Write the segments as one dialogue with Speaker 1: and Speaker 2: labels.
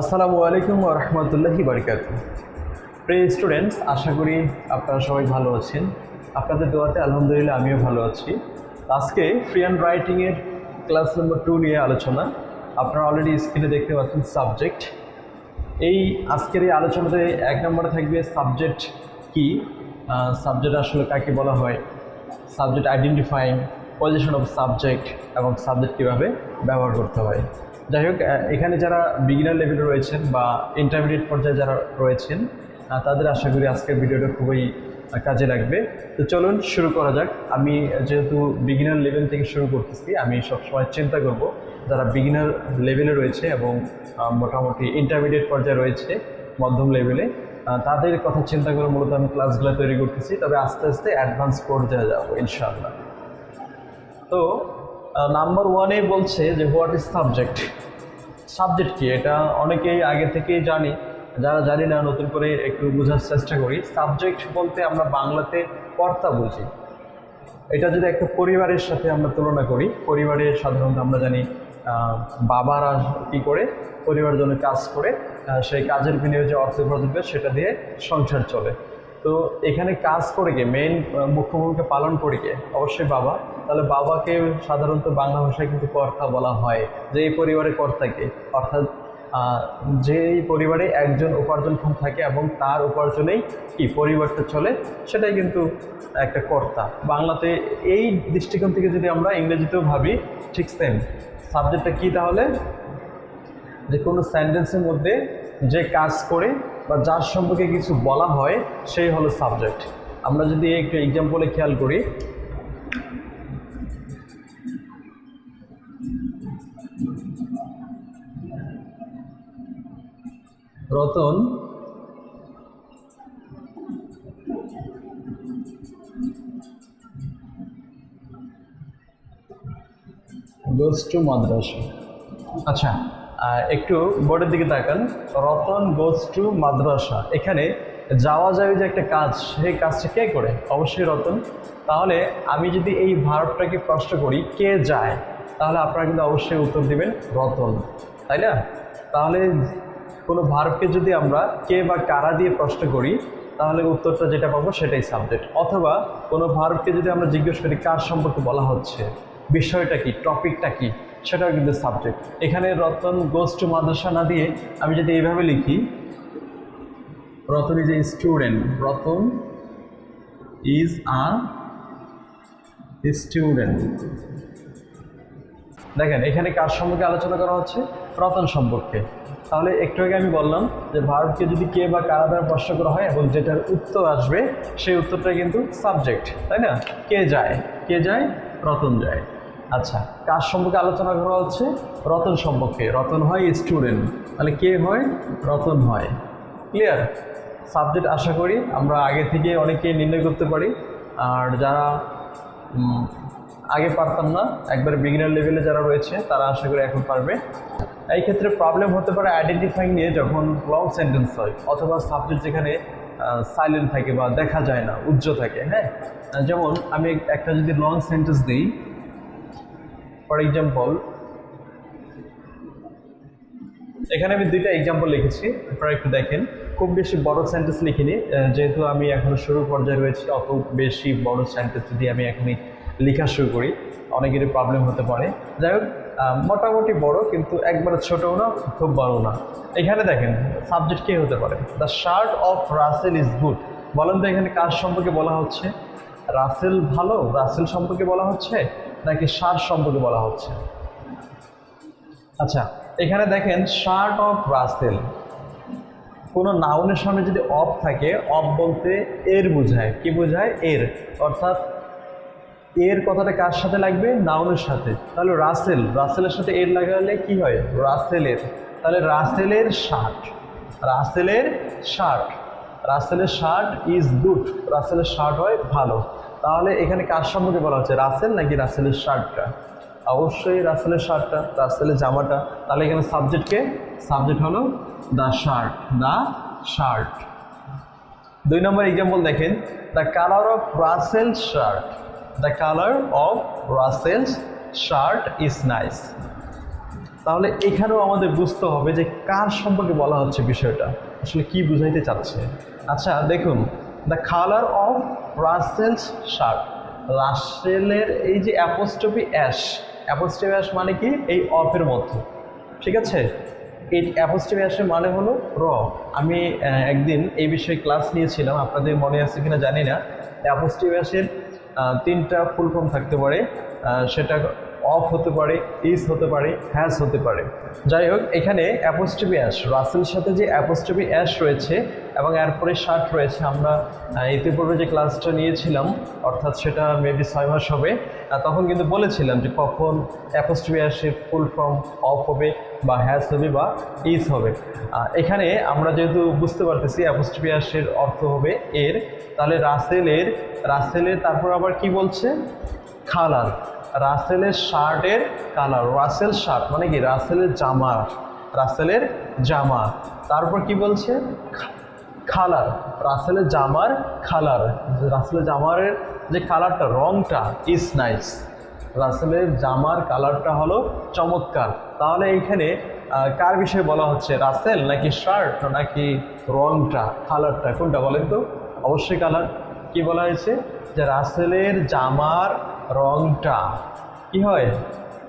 Speaker 1: আসসালামু আলাইকুম রহমতুল্লাহি বারকাত প্রিয় স্টুডেন্টস আশা করি আপনারা সবাই ভালো আছেন। আপনাদের দোয়াতে আলহামদুলিল্লাহ আমিও ভালো আছি। আজকে ফ্রি অ্যান্ড রাইটিংয়ের ক্লাস নম্বর টু নিয়ে আলোচনা। আপনারা অলরেডি স্ক্রিনে দেখতে পাচ্ছেন সাবজেক্ট এই আজকের এই আলোচনাতে এক নম্বরে থাকবে সাবজেক্ট কি? সাবজেক্ট আসলে কাকে বলা হয়? Subject identifying position of subject এবং সাবজেক্ট কীভাবে ব্যবহার করতে হয়? যাই হোক এখানে যারা বিগিনার লেভেলে রয়েছেন বা ইন্টারমিডিয়েট পর্যায়ে যারা রয়েছেন তাদের আশা করি আজকের ভিডিওটা খুবই কাজে লাগবে। তো চলুন শুরু করা যাক। আমি যেহেতু বিগিনার লেভেল থেকে শুরু করতেছি, আমি সবসময় চিন্তা করব যারা বিগিনার লেভেলে রয়েছে এবং মোটামুটি ইন্টারমিডিয়েট পর্যায়ে রয়েছে, মধ্যম লেভেলে তাদের কথা চিন্তা করে মূলত আমি ক্লাসগুলো তৈরি করতেছি। তবে আস্তে আস্তে অ্যাডভান্স পর্যায়ে যাব, ইনশাআল্লাহ। তো নাম্বার ওয়ানে বলছে যে হোয়াট ইজ সাবজেক্ট সাবজেক্ট কি? এটা অনেকেই আগে থেকেই জানি। যারা জানি না, নতুন করে একটু বোঝার চেষ্টা করি। সাবজেক্ট বলতে আমরা বাংলাতে কর্তা বুঝি। এটা যদি একটা পরিবারের সাথে আমরা তুলনা করি পরিবারে সাধারণত আমরা জানি বাবারা কী করে? পরিবারের জন্য কাজ করে সেই কাজের বিনিয়োগে যে অর্থ উপার্জন সেটা দিয়ে সংসার চলে। তো এখানে কাজ করে কে মেইন মুখ্য ভূমিকা পালন করে কে অবশ্যই বাবা। তাহলে বাবাকে সাধারণত বাংলা ভাষায় কিন্তু কর্তা বলা হয় যে এই পরিবারের কর্তাকে অর্থাৎ যেই পরিবারে একজন উপার্জনক্ষম থাকে এবং তার উপার্জনেই কি পরিবারটা চলে, সেটাই কিন্তু একটা কর্তা। বাংলাতে এই দৃষ্টিকোণ থেকে যদি আমরা ইংরেজিতেও ভাবি, ঠিক সেম সাবজেক্টটা কী তাহলে? যে কোনো সেন্টেন্সের মধ্যে যে কাজ করে বা যার সম্পর্কে কিছু বলা হয়, সেই হলো সাবজেক্ট আমরা যদি একটু এক্সাম্পলে খেয়াল করি। রতন। Goes to madrasa. আচ্ছা। একটু বোর্ডের দিকে তাকান। Ratan goes to madrasa. এখানে যাওয়া যাবে যে একটা কাজ, সেই কাজটা কে করে? অবশ্যই রতন। তাহলে আমি যদি এই ভারতটাকে প্রশ্ন করি, কে যায়? তাহলে আপনারা কিন্তু অবশ্যই উত্তর দিবেন রতন। তাই না? তাহলে কোনো ভারতকে যদি আমরা কে বা কারা দিয়ে প্রশ্ন করি, তাহলে উত্তরটা যেটা পাবো সেটাই সাবজেক্ট অথবা কোনো ভারতকে যদি আমরা জিজ্ঞেস করি, কার সম্পর্কে বলা হচ্ছে, বিষয়টা কি টপিকটা কি সেটাও কিন্তু সাবজেক্ট এখানে রতন গোস টু মাদ্রাসা না দিয়ে আমি যদি এইভাবে লিখি, Ratan is a student Ratan is a student দেখেন, এখানে কার সম্পর্কে আলোচনা করা হচ্ছে? রতন সম্পর্কে। তাহলে একটু আগে আমি বললাম যে ভারতকে যদি কে বা কারা দ্বারা প্রশ্ন করা হয় এবং যেটার উত্তর আসবে, সেই উত্তরটা কিন্তু সাবজেক্ট তাই না? কে যায়? কে যায়? রতন যায়। আচ্ছা কার সম্পর্কে আলোচনা করা হচ্ছে, রতন সম্পর্কে। রতন হয় স্টুডেন্ট তাহলে কে হয়? রতন হয়। ক্লিয়ার সাবজেক্ট আশা করি আমরা আগে থেকে অনেকেই নির্ণয় করতে পারি। আর যারা আগে পারতাম না, একবারে বিগিনার লেভেলে যারা রয়েছে, তারা আশা করি এখন পারবে। এই ক্ষেত্রে প্রবলেম হতে পারে আইডেন্টিফাইং নিয়ে যখন লং সেন্টেন্স হয়, অথবা সাবজেক্ট যেখানে সাইলেন্ট থাকে বা দেখা যায় না, উজ্জ্ব থাকে হ্যাঁ? যেমন আমি একটা যদি লং সেন্টেন্স দিই ফর এক্সাম্পল, এখানে আমি দুইটা এক্সাম্পল লিখেছি, আপনারা একটু দেখেন। খুব বেশি বড় সেন্টেন্স লিখিনি যেহেতু আমি এখন শুরু পর্যায়ে রয়েছি, অত বেশি বড় সেন্টেন্স যদি আমি এখনই লেখা শুরু করি, অনেকেরই প্রবলেম হতে পারে। যাই হোক মোটামুটি বড়, কিন্তু একবারে ছোটও না, খুব বড় না। এখানে দেখেন সাবজেক্ট কে হতে পারে? The shirt of Russell is good বলেন তো এখানে কার সম্পর্কে বলা হচ্ছে? রাসেল ভালো? রাসেল সম্পর্কে বলা হচ্ছে? নাকি শার্ট সম্পর্কে বলা হচ্ছে। আচ্ছা এখানে দেখেন শার্ট অফ রাসেল কোনো নাউনের সামনে যদি অফ থাকে, অফ বলতে এর বোঝায়। কি বোঝায়? এর। অর্থাৎ এর কথাটা কার সাথে লাগবে? নাউনের সাথে। তাহলে রাসেল রাসেলের সাথে এর লাগালে কি হয়? রাসেলের তাহলে রাসেলের শার্ট রাসেলের শার্ট রাসেলের শার্ট ইজ গুড রাসেলের শার্ট হয় ভালো। তাহলে এখানে কার সম্পর্কে বলা হচ্ছে? রাসেল নাকি রাসেলের শার্টটা? অবশ্যই রাসেলের শার্টটা, রাসেলের জামাটা। তাহলে এখানে সাবজেক্টকে সাবজেক্ট হলো দ্য শার্ট দ্য শার্ট দুই নম্বর এক্সাম্পল দেখেন। The colour of Russell shirt the colour of Russell's shirt is nice তাহলে এখানেও আমাদের বুঝতে হবে যে কার সম্পর্কে বলা হচ্ছে বিষয়টা। আসলে কি বুঝাইতে চাচ্ছে? আচ্ছা দেখুন। The colour of Russell's shirt রাসেলের এই যে অ্যাপোস্টপি অ্যাশ অ্যাপোস্টপি অ্যাশ মানে কি? এই অফের মতো ঠিক আছে? এই অ্যাপোস্টপি অ্যাশের মানে হলো র। আমি একদিন এই বিষয়ে ক্লাস নিয়েছিলাম। আপনাদের মনে আছে কিনা জানি না। অ্যাপোস্টপি অ্যাশের তিনটা ফুল ফর্ম থাকতে পারে। সেটা অফ হতে পারে ইজ হতে পারে হ্যাজ হতে পারে। যাই হোক এখানে অ্যাপোস্টপি অ্যাশ রাসেলের সাথে যে অ্যাপোস্টপি অ্যাশ রয়েছে এবং এরপরে শার্ট রয়েছে, আমরা ইতিপূর্বে যে ক্লাসটা নিয়েছিলাম, অর্থাৎ সেটা মেবি ছয় মাস হবে তখন কিন্তু বলেছিলাম যে কখন অ্যাপোস্টপি অ্যাশের ফুল ফর্ম অফ হবে বা হ্যাজ হবে বা ইজ হবে। এখানে আমরা যেহেতু বুঝতে পারতেছি অ্যাপোস্টপি অ্যাশের অর্থ হবে এর, তাহলে রাসেলের রাসেলের তারপর আবার কি বলছে? কালার রাসেলের শার্টের কালার, রাসেল শার্ট মানে কি? রাসেলের জামা রাসেলের জামা। তারপর কি বলছে? কালার, রাসেলের জামার কালার। রাসেলের জামারের যে কালারটা, রংটা ইজ নাইস রাসেলের জামার কালারটা হলো চমৎকার। তাহলে এইখানে কার বিষয়ে বলা হচ্ছে? রাসেল নাকি শার্ট নাকি রংটা, কালারটা, কোনটা বলেন তো? অবশ্যই কালার। কি বলা হয়েছে? যে রাসেলের জামার রংটা। কি হয়?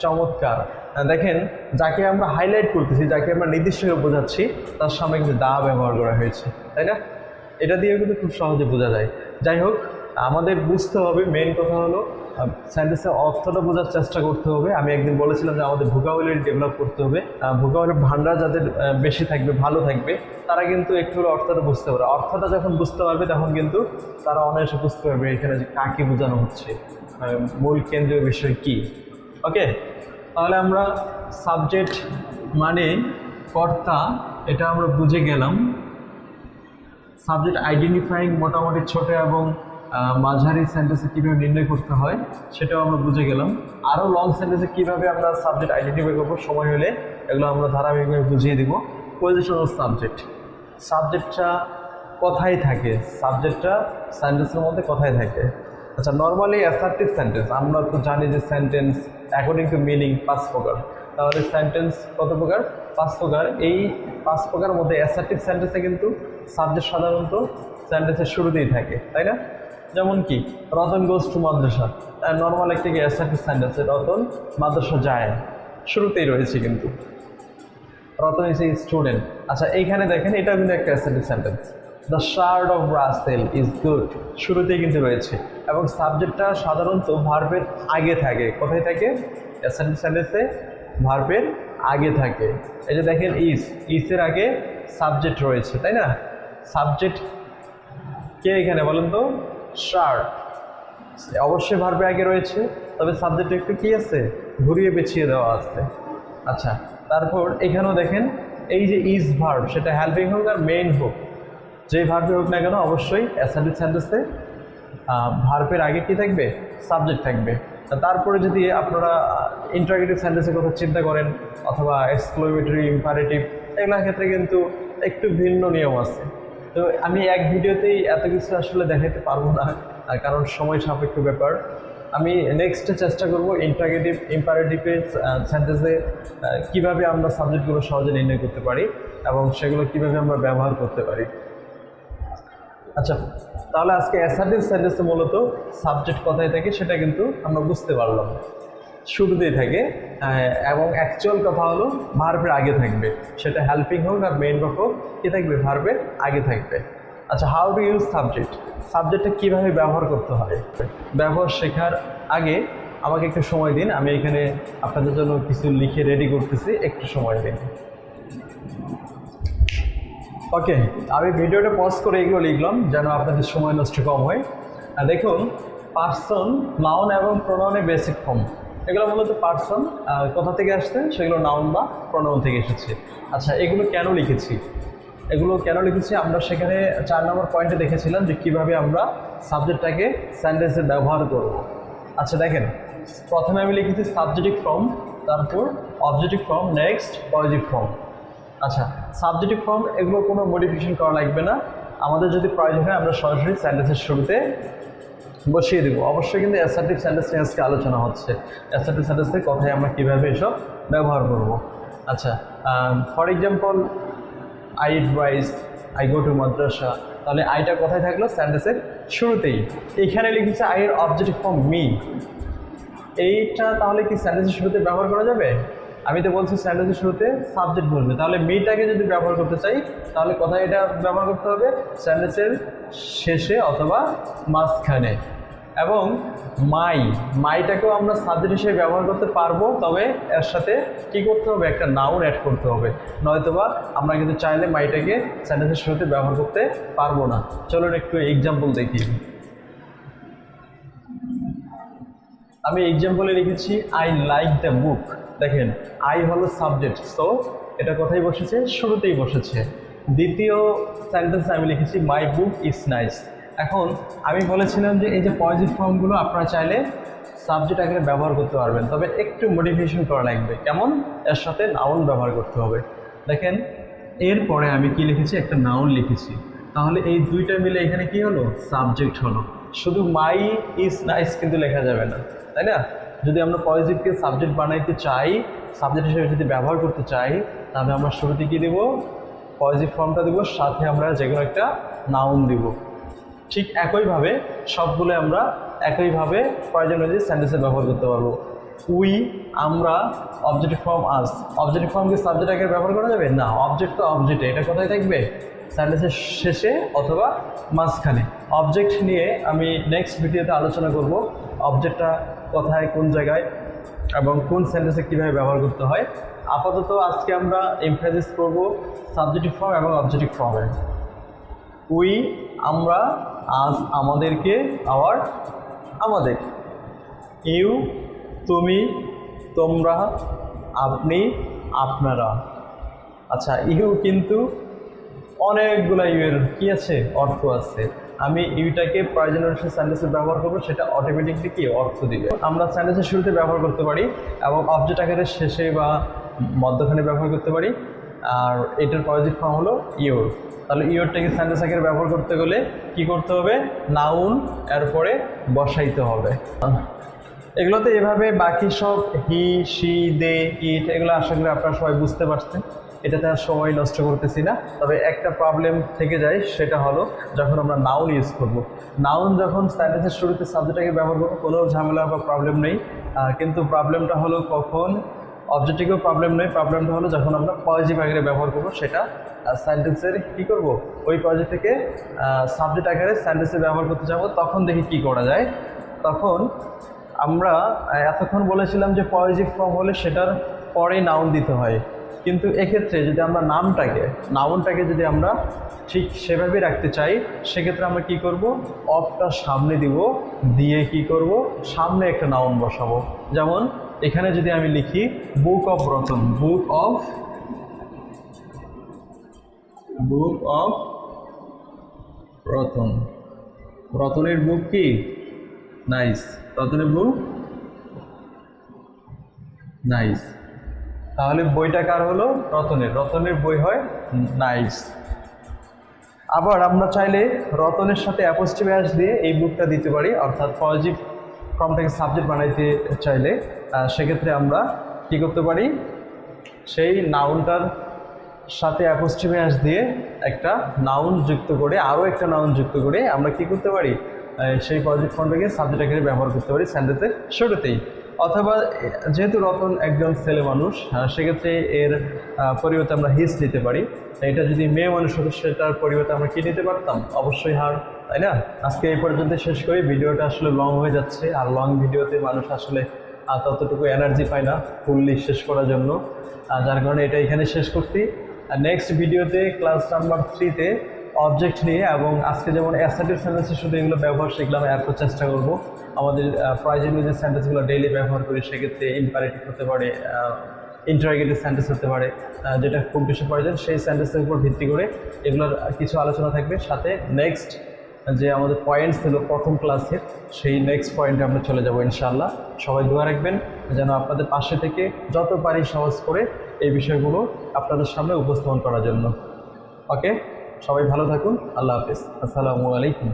Speaker 1: চমৎকার। দেখেন, যাকে আমরা হাইলাইট করতেছি, যাকে আমরা নির্দিষ্ট হয়ে বোঝাচ্ছি, তার সামনে কিন্তু দা ব্যবহার করা হয়েছে, তাই না? এটা দিয়েও কিন্তু খুব সহজে বোঝা যায়। যাই হোক, আমাদের বুঝতে হবে মেন কথা হলো সেন্টেন্সের অর্থটা বোঝার চেষ্টা করতে হবে। আমি একদিন বলেছিলাম যে আমাদের ভোকাবুলারি ডেভেলপ করতে হবে। ভোকাবুলারি ভান্ডার যাদের বেশি থাকবে, ভালো থাকবে, তারা কিন্তু একটু অর্থটা বুঝতে পারবে। অর্থটা যখন বুঝতে পারবে, তখন কিন্তু তারা অনায়াসে বুঝতে পারবে এখানে যে কাকে বোঝানো হচ্ছে মূল কেন্দ্রীয় বিষয় কী। ওকে তাহলে আমরা সাবজেক্ট মানে কর্তা, এটা আমরা বুঝে গেলাম। সাবজেক্ট আইডেন্টিফাইং মোটামুটি ছোট এবং মাঝারি সেন্টেন্সে কীভাবে নির্ণয় করতে হয় সেটাও আমরা বুঝে গেলাম। আরও লং সেন্টেন্সে কীভাবে আমরা সাবজেক্ট আইডেন্টিফাই করব, সময় হলে এগুলো আমরা ধারাবাহিকভাবে বুঝিয়ে দিব। পজিশনাল সাবজেক্ট সাবজেক্টটা কথাই থাকে? সাবজেক্টটা সেন্টেন্সের মধ্যে কথাই থাকে? আচ্ছা নর্মালি অ্যাসার্টিভ সেন্টেন্স আমরা তো জানি যে সেন্টেন্স অ্যাকর্ডিং টু মিনিং পাঁচ প্রকার। তাহলে সেন্টেন্স কত প্রকার? পাঁচ প্রকার। এই পাঁচ প্রকার মধ্যে অ্যাসার্টিভ সেন্টেন্সে কিন্তু সাবজেক্ট সাধারণত সেন্টেন্সের শুরুতেই থাকে, তাই না? যেমন কি, Ratan goes to madrasa. Normal একটা অ্যাসার্টিভ সেন্টেন্স রতন মাদ্রাসা যায়। শুরুতেই রয়েছে কিন্তু। রতন ইজ এ স্টুডেন্ট আচ্ছা এইখানে দেখেন এটা কিন্তু একটা assertive sentence the shirt of Russell is good শুরুতেই কিন্তু রয়েছে। এবং সাবজেক্টটা সাধারণত ভার্বের আগে থাকে। কোথায় থাকে? অ্যাসার্টিভ সেন্টেন্সে ভার্বের আগে থাকে। এই যে দেখেন ইস ইসের আগে সাবজেক্ট রয়েছে, তাই না? সাবজেক্ট কে এখানে বলেন তো? শার্ট অবশ্যই ভার্বে আগে রয়েছে, তবে সাবজেক্ট একটু কি আছে? ঘুরিয়ে পেছিয়ে দেওয়া আছে। আচ্ছা তারপর এখানেও দেখেন, এই যে ইজ ভার্ব সেটা হেল্পিং হোক আর মেইন হোক, যে ভার্বে হোক না কেন অবশ্যই অ্যাসার্টিভ সেন্টেন্সে ভার্বের আগে কি থাকবে? সাবজেক্ট থাকবে। তারপরে যদি আপনারা ইন্টারগেটিভ সেন্টেন্সের কথা চিন্তা করেন, অথবা এক্সক্লোমেটরি ইম্পারেটিভ এগুলোর ক্ষেত্রে কিন্তু একটু ভিন্ন নিয়ম আছে। তো আমি এক ভিডিওতেই এত কিছু আসলে দেখাতে পারব না কারণ সময় সাপেক্ষ ব্যাপার। আমি নেক্সটে চেষ্টা করব ইন্টারগেটিভ ইম্পারেটিভের সেন্টেন্সে কীভাবে আমরা সাবজেক্টগুলো সহজে নির্ণয় করতে পারি এবং সেগুলো কীভাবে আমরা ব্যবহার করতে পারি। আচ্ছা তাহলে আজকে অ্যাসার্টিভ সেন্টেন্সে মূলত সাবজেক্ট কোথায় থাকে সেটা কিন্তু আমরা বুঝতে পারলাম। শুরুতেই থাকে এবং অ্যাকচুয়াল কথা হলো ভার্বের আগে থাকবে। সেটা হেল্পিং হোক আর মেইন হোক, কি থাকবে? ভার্বের আগে থাকবে। আচ্ছা হাউ টু ইউজ সাবজেক্ট সাবজেক্টটা কীভাবে ব্যবহার করতে হয়? ব্যবহার শেখার আগে আমাকে একটু সময় দিন, আমি এখানে আপনাদের জন্য কিছু লিখে রেডি করতেছি, একটু সময় দিন। ওকে আমি ভিডিওটা পজ করে এগুলো লিখলাম, যেন আপনাদের সময় নষ্ট কম হয়। দেখুন পার্সন নাউন এবং প্রোনাউনের বেসিক ফর্ম এগুলো মূলত পার্সন কোথা থেকে আসছে সেগুলো নাউন বা প্রোনাউন থেকে এসেছে। আচ্ছা এগুলো কেন লিখেছি? এগুলো কেন লিখেছি? আমরা সেখানে চার নম্বর পয়েন্টে দেখেছিলাম যে কীভাবে আমরা সাবজেক্টটাকে সেন্টেন্সে ব্যবহার করব। আচ্ছা দেখেন, প্রথমে আমি লিখেছি সাবজেক্টিভ ফর্ম তারপর objective form next positive form আচ্ছা সাবজেক্টিভ ফর্ম এগুলো কোনো মডিফিকেশন করা লাগবে না। আমাদের যদি প্রয়োজন হয়, আমরা সরাসরি সেন্টেন্সের শুরুতে বসিয়ে দেবো। অবশ্যই কিন্তু অ্যাসার্টিভ সেন্টেন্স নিয়ে আজকে আলোচনা হচ্ছে। অ্যাসার্টিভ সেন্টেন্সের কথায় আমরা কীভাবে এসব ব্যবহার করব? আচ্ছা for example I rise I go to madrasa. তাহলে আইটা কোথায় থাকল? সেন্টেন্সের শুরুতেই। এখানে লিখেছে আই এর অবজেক্টিভ ফর্ম মি এইটা তাহলে কি সেন্টেন্সের শুরুতে ব্যবহার করা যাবে? আমি তো বলছি সেন্টেন্সের শুরুতে সাবজেক্ট বলবে। তাহলে মিটাকে যদি ব্যবহার করতে চাই, তাহলে কোথায় এটা ব্যবহার করতে হবে? সেন্টেন্সের শেষে অথবা মাঝখানে। এবং মাই, মাইটাকেও আমরা সাবজেক্ট হিসেবে ব্যবহার করতে পারব, তবে এর সাথে কি করতে হবে? একটা নাউন অ্যাড করতে হবে। নয়তোবা আমরা কিন্তু চাইলে মাইটাকে সেন্টেন্সের শুরুতে ব্যবহার করতে পারব না। চলুন একটু এক্সাম্পল দেখি। আমি এক্সাম্পলে লিখেছি আই লাইক দ্য বুক দেখেন আই হলো সাবজেক্ট সো এটা কোথায় বসেছে? শুরুতেই বসেছে। দ্বিতীয় সেন্টেন্স আমি লিখেছি মাই বুক ইজ নাইস এখন আমি বলেছিলাম যে এই যে পজিটিভ ফর্মগুলো আপনারা চাইলে সাবজেক্ট আকারে ব্যবহার করতে পারবেন, তবে একটু মডিফিকেশন করা লাগবে। কেমন? এর সাথে নাউন ব্যবহার করতে হবে। দেখেন, এরপরে আমি কি লিখেছি? একটা নাউন লিখেছি। তাহলে এই দুইটা মিলে এখানে কি হলো? সাবজেক্ট হলো। শুধু মাই ইজ নাইস কিন্তু লেখা যাবে না, তাই না? যদি আমরা পজিটিভকে সাবজেক্ট বানাইতে চাই সাবজেক্ট হিসেবে যদি ব্যবহার করতে চাই, তাহলে আমরা শুরুতে কী দেবো? পজিটিভ ফর্মটা দেবো, সাথে আমরা যে একটা নাউন দিব। ঠিক একইভাবে সবগুলো আমরা একইভাবে প্রয়োজন অনুযায়ী সেন্টেন্সে ব্যবহার করতে পারব। উই আমরা অবজেক্টিভ ফর্ম আস অবজেক্টিভ ফর্মকে সাবজেক্ট আগে ব্যবহার করা যাবে? না অবজেক্ট তো অবজেক্টে এটা কোথায় থাকবে? সেন্টেন্সের শেষে অথবা মাঝখানে। অবজেক্ট নিয়ে আমি নেক্সট ভিডিওতে আলোচনা করব। অবজেক্টটা কোথায়, কোন জায়গায় এবং কোন সেন্টেন্সে কীভাবে ব্যবহার করতে হয়। আপাতত আজকে আমরা এমফাসিস করব সাবজেক্টিভ ফর্ম এবং অবজেক্টিভ ফর্মে উই, আমরা, আজ, আমাদেরকে, আওয়ার, আমাদের। ইউ, তুমি, তোমরা, আপনি, আপনারা। আচ্ছা ইউ কিন্তু অনেকগুলো ইউয়ের কি আছে? অর্থ আছে। আমি ইউটাকে প্রয়োজন অনুসারে সেন্টেন্সে ব্যবহার করব, সেটা অটোমেটিকলি কি? অর্থ দিবে। আমরা সেন্টেন্সের শুরুতে ব্যবহার করতে পারি এবং অবজেক্ট আকারের শেষে বা মধ্যখানে ব্যবহার করতে পারি। আর এটার পজিটিভ ফর্ম হলো ইওর তাহলে ইওরটাকে সেন্টেন্স আকারে ব্যবহার করতে গেলে কি করতে হবে? নাউন এরপরে বসাইতে হবে। এগুলোতে এভাবে বাকি সব হি সি দে ইট এগুলো আশা করি আপনারা সবাই বুঝতে পারছেন। এটাতে আর সময় নষ্ট করতেছি না। তবে একটা প্রবলেম থেকে যায়, সেটা হলো যখন আমরা নাউন ইউজ করব। নাউন যখন সেন্টেন্সের শুরুতে সাবজেক্টটাকে ব্যবহার করব, কোনো ঝামেলা বা প্রবলেম নেই। কিন্তু প্রবলেমটা হলো কখন? অবজেক্টিভও প্রবলেম নেই। প্রবলেমটা হলো যখন আমরা পজিটিভ আকারে ব্যবহার করব, সেটা সেন্টেন্সের কী করব? ওই পজিটিভ থেকে সাবজেক্ট আকারে সেন্টেন্সে ব্যবহার করতে যাব, তখন দেখি কি করা যায়। তখন আমরা এতক্ষণ বলেছিলাম যে পজিটিভ ফর্ম হলে সেটার পরে নাউন দিতে হয়। কিন্তু এক্ষেত্রে যদি আমরা নামটাকে, নাউনটাকে যদি আমরা ঠিক সেভাবে রাখতে চাই, সেক্ষেত্রে আমরা কি করব? অফটা সামনে দিব, দিয়ে কি করব? সামনে একটা নাউন বসাবো। যেমন এখানে যদি আমি লিখি, book of Ratan book of book of Ratan রতনের বুক কি? নাইস রতনের বুক? নাইস তাহলে বইটা কার হলো? রতনের। রতনের বই হয় নাইস। আবার আমরা চাইলে রতনের সাথে অ্যাপোস্টিভ অ্যাস দিয়ে এই বুকটা দিতে পারি, অর্থাৎ পজিটিভ ফর্ম থেকে সাবজেক্ট বানাইতে চাইলে সেক্ষেত্রে আমরা কী করতে পারি? সেই নাউনটার সাথে অ্যাপোস্টিভ অ্যাস দিয়ে একটা নাউন যুক্ত করে, আরও একটা নাউন যুক্ত করে আমরা কি করতে পারি? সেই পজিটিভ ফর্মটাকে সাবজেক্ট আকারে ব্যবহার করতে পারি সেন্টেন্সের শুরুতেই। অথবা, যেহেতু রতন একজন ছেলে মানুষ সেক্ষেত্রে এর পরিবর্তে আমরা হিস নিতে পারি। এটা যদি মেয়ে মানুষ হতো, সেটার পরিবর্তে আমরা কি নিতে পারতাম? অবশ্যই হার, তাই না? আজকে এই পর্যন্ত শেষ করি। ভিডিওটা আসলে লং হয়ে যাচ্ছে, আর লং ভিডিওতে মানুষ আসলে ততটুকু এনার্জি পায় না ফুললি শেষ করার জন্য। যার কারণে এটা এখানে শেষ করছি। আর নেক্সট ভিডিওতে ক্লাস নাম্বার থ্রিতে অবজেক্ট নিয়ে এবং আজকে যেমন অ্যাসাইটিভ সেন্টেন্সে শুধু এগুলো ব্যবহার শিখলাম এরপর চেষ্টা করব। আমাদের প্রয়োজনীয় যে সেন্টেন্সগুলো ডেইলি ব্যবহার করি, সেক্ষেত্রে ইম্পারেটিভ হতে পারে ইন্টারগেটিভ সেন্টেন্স হতে পারে যেটা খুব বেশি প্রয়োজন সেই সেন্টেন্সের উপর ভিত্তি করে এগুলোর কিছু আলোচনা থাকবে। সাথে নেক্সট যে আমাদের পয়েন্টস ছিল প্রথম ক্লাসের সেই নেক্সট পয়েন্টে আমরা চলে যাব ইনশাআল্লাহ। সবাই দোয়া রাখবেন যেন আপনাদের পাশে থেকে যত পারি সহজ করে এই বিষয়গুলো আপনাদের সামনে উপস্থাপন করার জন্য। ওকে সবাই ভালো থাকুন আল্লাহ হাফেজ। আসসালামু আলাইকুম।